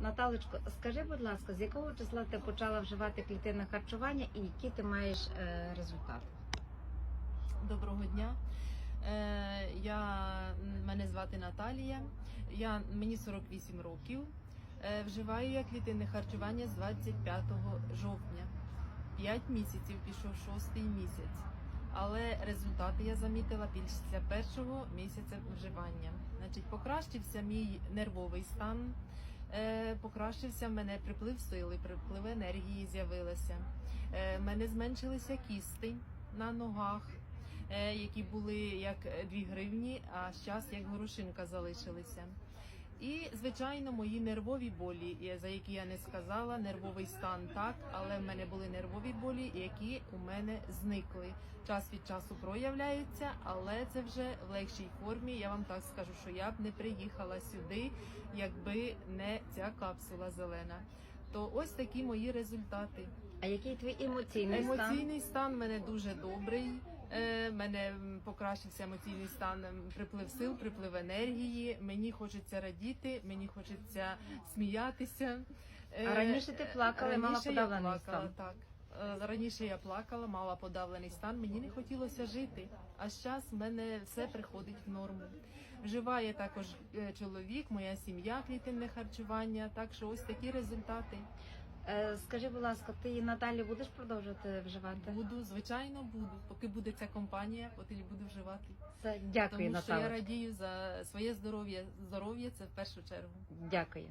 Наталочко, скажи, будь ласка, з якого числа ти почала вживати клітинне харчування і які ти маєш е, результати? Доброго дня. Е, я, мене звати Наталія. Я, мені 48 років. Е, вживаю я клітинне харчування з 25 жовтня. 5 місяців пішов шостий місяць. Але результати я замітила після першого місяця вживання. Значить, покращився мій нервовий стан, покращився в мене приплив сили, приплив енергії з'явилося. Е, в мене зменшилися кісти на ногах е, які були як 2 гривні, а зараз як горошинка залишилися. І, звичайно, мої нервові болі, за які я не сказала, нервовий стан так, але в мене були нервові болі, які у мене зникли. Час від часу проявляються, але це вже в легшій формі. Я вам так скажу, що я б не приїхала сюди, якби не ця капсула зелена. То ось такі мої результати. А який твій емоційний, стан? Емоційний стан в мене дуже добрий. Е, мене покращився емоційний стан, приплив сил, приплив енергії. Мені хочеться радіти, мені хочеться сміятися. Е, А раніше ти плакала і мала раніше я плакала, стан. Так. Е, Раніше я плакала, мала подавлений стан, мені не хотілося жити. А зараз в мене все приходить в норму. Вживає також е, чоловік, моя сім'я, клітинне харчування. Так що ось такі результати. Е, Скажи, будь ласка, ти і Наталі будеш продовжувати вживати? Буду, звичайно, буду. Поки буде ця компанія, поки буду вживати. Це Дякую, Тому що я радію за своє здоров'я. Здоров'я це в першу чергу. Дякую.